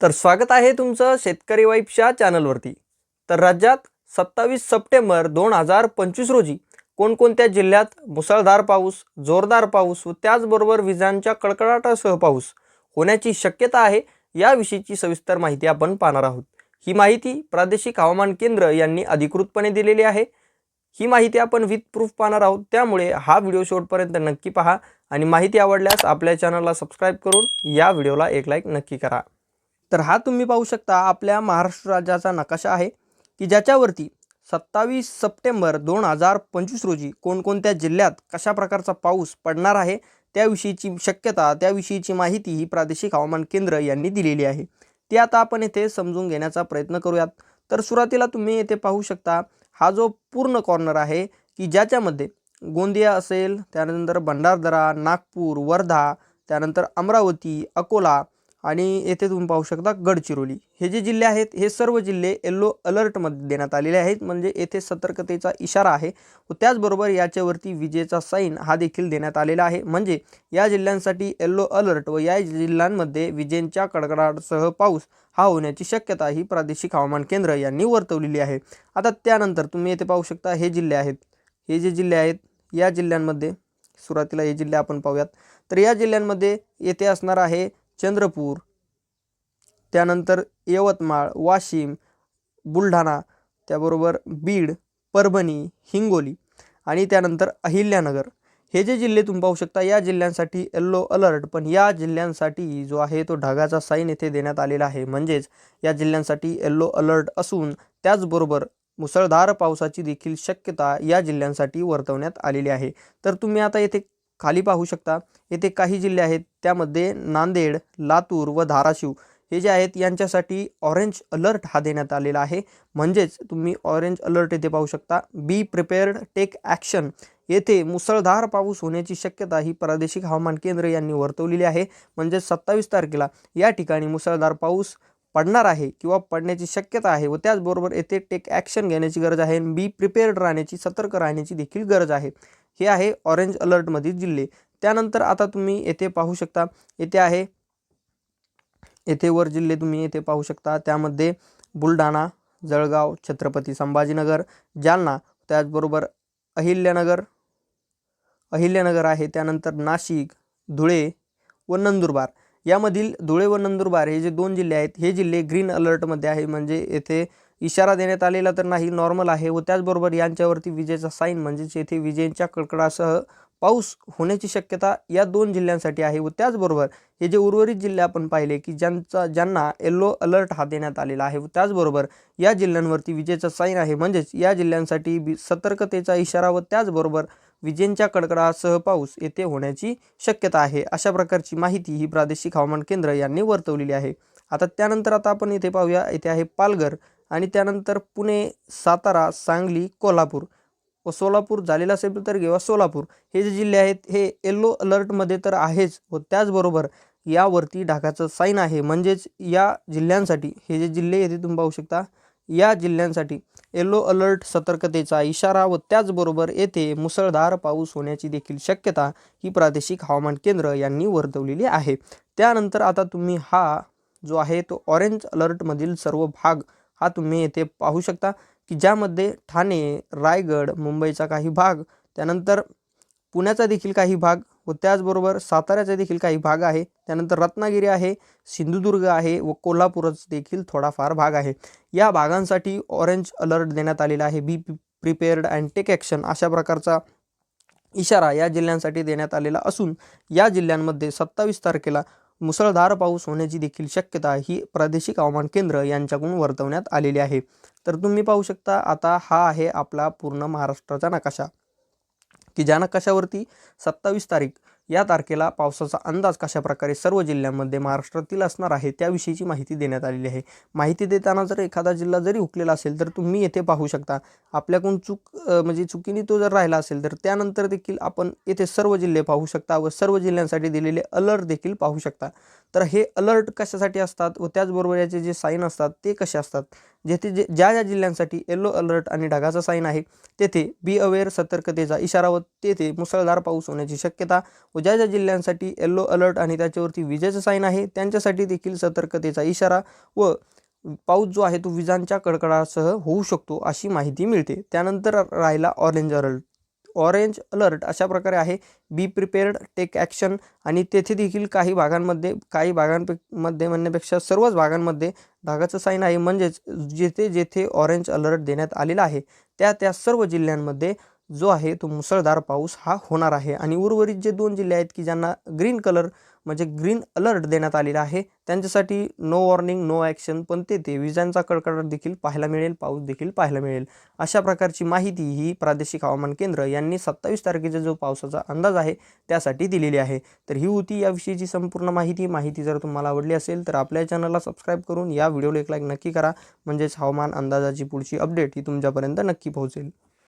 तर स्वागत आहे तुमचं शेतकरी वाईफच्या चॅनलवरती. तर राज्यात सत्तावीस सप्टेंबर दोन हजार पंचवीस रोजी कोणकोणत्या जिल्ह्यात मुसळधार पाऊस जोरदार पाऊस व त्याचबरोबर विजांच्या कडकडाटासह पाऊस होण्याची शक्यता आहे याविषयीची सविस्तर माहिती आपण पाहणार आहोत. ही माहिती प्रादेशिक हवामान केंद्र यांनी अधिकृतपणे दिलेली आहे. ही माहिती आपण विथ प्रूफ पाहणार आहोत. त्यामुळे हा व्हिडिओ शेवटपर्यंत नक्की पहा आणि माहिती आवडल्यास आपल्या चॅनलला सबस्क्राईब करून या व्हिडिओला एक लाईक नक्की करा. तर हा तुम्ही पाहू शकता आपल्या महाराष्ट्र राज्याचा नकाशा आहे की ज्याच्यावरती सत्तावीस सप्टेंबर दोन हजार पंचवीस रोजी कोणकोणत्या जिल्ह्यात कशा प्रकारचा पाऊस पडणार आहे त्याविषयीची शक्यता त्याविषयीची माहिती ही प्रादेशिक हवामान केंद्र यांनी दिलेली आहे. ती आता आपण येथे समजून घेण्याचा प्रयत्न करूयात. तर सुरुवातीला तुम्ही येथे पाहू शकता हा जो पूर्ण कॉर्नर आहे की ज्याच्यामध्ये गोंदिया असेल त्यानंतर भंडारदरा नागपूर वर्धा त्यानंतर अमरावती अकोला आणि येथे तुम्ही पाहू शकता गडचिरोली. हे जे जिल्हे आहेत हे सर्व जिल्हे येल्लो अलर्टमध्ये देण्यात आलेले आहेत. म्हणजे येथे सतर्कतेचा इशारा आहे व त्याचबरोबर याच्यावरती विजेचा साईन हा देखील देण्यात आलेला आहे. म्हणजे या जिल्ह्यांसाठी येल्लो अलर्ट व या जिल्ह्यांमध्ये विजेंच्या कडकडाटसह पाऊस हा होण्याची शक्यता ही प्रादेशिक हवामान केंद्र यांनी वर्तवलेली आहे. आता त्यानंतर तुम्ही येथे पाहू शकता हे जिल्हे आहेत. हे जे जिल्हे आहेत या जिल्ह्यांमध्ये सुरुवातीला हे जिल्हे आपण पाहूयात. तर या जिल्ह्यांमध्ये येथे असणार आहे चंद्रपूर त्यानंतर यवतमाळ वाशिम बुलढाणा त्याबरोबर बीड परभणी हिंगोली आणि त्यानंतर अहिल्यानगर. हे जे जिल्हे तुम्ही पाहू शकता या जिल्ह्यांसाठी येल्लो अलर्ट पण या जिल्ह्यांसाठी जो आहे तो ढगाचा साईन येथे देण्यात आलेला आहे. म्हणजेच या जिल्ह्यांसाठी येल्लो अलर्ट असून त्याचबरोबर मुसळधार पावसाची देखील शक्यता या जिल्ह्यांसाठी वर्तवण्यात आलेली आहे. तर तुम्ही आता येथे खाली पाहू शकता. येथे काही जिल्हे आहेत. त्यामध्ये नांदेड लातूर व धाराशिव हे जे आहेत यांच्यासाठी ऑरेंज अलर्ट हा देण्यात आलेला आहे. म्हणजेच तुम्ही ऑरेंज अलर्ट येथे पाहू शकता. बी प्रिपेअर्ड टेक ॲक्शन येथे मुसळधार पाऊस होण्याची शक्यता ही प्रादेशिक हवामान केंद्र यांनी वर्तवलेली आहे. म्हणजेच सत्तावीस तारखेला या ठिकाणी मुसळधार पाऊस पडणार आहे किंवा पडण्याची शक्यता आहे व त्याचबरोबर येथे टेक ॲक्शन घेण्याची गरज आहे. बी प्रिपेअर्ड राहण्याची सतर्क राहण्याची देखील गरज आहे. हे आहे ऑरेंज अलर्टमधील जिल्हे. त्यानंतर आता तुम्ही येथे पाहू शकता येथे आहे येथे वर जिल्हे तुम्ही येथे पाहू शकता. त्यामध्ये बुलढाणा जळगाव छत्रपती संभाजीनगर जालना त्याचबरोबर अहिल्यानगर अहिल्यानगर आहे त्यानंतर नाशिक धुळे व नंदुरबार. यामधील धुळे व नंदुरबार हे जे दोन जिल्हे आहेत हे जिल्हे ग्रीन अलर्टमध्ये आहे म्हणजे येथे इशारा देण्यात आलेला तर नाही नॉर्मल आहे व त्याचबरोबर यांच्यावरती विजेचा साईन म्हणजेच येथे विजेंच्या कडकडासह पाऊस होण्याची शक्यता या दोन जिल्ह्यांसाठी आहे व त्याचबरोबर हे जे उर्वरित जिल्हे आपण पाहिले की ज्यांचा ज्यांना येल्लो अलर्ट हा देण्यात आलेला आहे व त्याचबरोबर या जिल्ह्यांवरती विजेचा साईन आहे म्हणजेच या जिल्ह्यांसाठी बी सतर्कतेचा इशारा व त्याचबरोबर विजेंच्या कडकडासह पाऊस येथे होण्याची शक्यता आहे. अशा प्रकारची माहिती ही प्रादेशिक हवामान केंद्र यांनी वर्तवलेली आहे. आता त्यानंतर आता आपण इथे पाहूया इथे आहे पालघर. आणि त्यानंतर पुणे सातारा सांगली कोल्हापूर. व सोलापूर झालेला असेल तर किंवा सोलापूर. हे जे जिल्हे आहेत हे येल्लो अलर्टमध्ये तर आहेच. व त्याचबरोबर यावरती ढाकाचं साईन आहे. म्हणजेच या जिल्ह्यांसाठी हे जे जिल्हे येथे तुम्ही पाहू शकता. या जिल्ह्यांसाठी येल्लो अलर्ट सतर्कतेचा इशारा व त्याचबरोबर येथे मुसळधार पाऊस होण्याची देखील शक्यता ही प्रादेशिक हवामान केंद्र यांनी वर्तवलेली आहे. त्यानंतर आता तुम्ही हा जो आहे तो ऑरेंज अलर्टमधील सर्व भाग हा तुम्ही येथे पाहू शकता की ज्यामध्ये ठाणे रायगड मुंबईचा काही भाग त्यानंतर पुण्याचा देखील काही भाग व त्याचबरोबर साताऱ्याचा देखील काही भाग आहे. त्यानंतर रत्नागिरी आहे सिंधुदुर्ग आहे व कोल्हापूरच देखील थोडाफार भाग आहे. या भागांसाठी ऑरेंज अलर्ट देण्यात आलेला आहे. Be prepared and take action अशा प्रकारचा इशारा या जिल्ह्यांसाठी देण्यात आलेला असून या जिल्ह्यांमध्ये सत्तावीस तारखेला मुसळधार पाऊस होण्याची देखील शक्यता ही प्रादेशिक हवामान केंद्र यांच्याकडून वर्तवण्यात आलेली आहे. तर तुम्ही पाहू शकता आता हा आहे आपला पूर्ण महाराष्ट्राचा नकाशा की ज्या नकाशावरती सत्तावीस तारीख या तारखेला पावसाचा अंदाज कशा प्रकारे सर्व जिल्ह्यांमध्ये महाराष्ट्रातील असणार आहे त्याविषयीची माहिती देण्यात आलेली आहे. माहिती देताना जर एखादा जिल्हा जरी हुकलेला असेल तर तुम्ही येथे पाहू शकता. आपल्याकडून चूक म्हणजे चुकीने तो जर राहिला असेल तर त्यानंतर देखील आपण येथे सर्व जिल्हे पाहू शकता व सर्व जिल्ह्यांसाठी दिलेले अलर्ट देखील पाहू शकता. तर हे अलर्ट कशासाठी असतात व त्याचबरोबर याचे जे साईन असतात ते कसे असतात? जेथे जे ज्या ज्या जिल्ह्यांसाठी येलो अलर्ट आणि ढगाचा साईन आहे तेथे बी अवेअर सतर्कतेचा इशारा व तेथे मुसळधार पाऊस होण्याची शक्यता व ज्या ज्या जिल्ह्यांसाठी येल्लो अलर्ट आणि त्याच्यावरती विजेचं साईन आहे. त्यांच्यासाठी देखील सतर्कतेचा इशारा व पाऊस जो आहे तो विजांच्या कडकडासह होऊ शकतो अशी माहिती मिळते. त्यानंतर राहिला ऑरेंज अलर्ट ऑरेंज अलर्ट अशा प्रकारे आहे. बी प्रिपेअर्ड टेक ॲक्शन आणि तेथे देखील काही भागांमध्ये काही भागांपे मध्ये म्हणण्यापेक्षा सर्वच भागांमध्ये ढगाचं साईन आहे. म्हणजेच जेथे जेथे ऑरेंज अलर्ट देण्यात आलेला आहे त्या त्या सर्व जिल्ह्यांमध्ये जो आहे तो मुसळधार पाऊस हा होणार आहे. आणि उर्वरित जे दोन जिल्हे आहेत की ज्यांना ग्रीन कलर म्हणजे ग्रीन अलर्ट देण्यात आलेला आहे त्यांच्यासाठी नो वॉर्निंग नो ॲक्शन पण तेथे विजांचा कडकडाट देखील पाहायला मिळेल पाऊस देखील पाहायला मिळेल. अशा प्रकारची माहिती ही प्रादेशिक हवामान केंद्र यांनी सत्तावीस तारखेचा जो पावसाचा अंदाज आहे त्यासाठी दिलेली आहे. तर ही होती याविषयीची संपूर्ण माहिती. माहिती जर तुम्हाला आवडली असेल तर आपल्या चॅनलला सबस्क्राईब करून या व्हिडिओला एक लाईक नक्की करा. म्हणजेच हवामान अंदाजाची पुढची अपडेट ही तुमच्यापर्यंत नक्की पोहोचेल.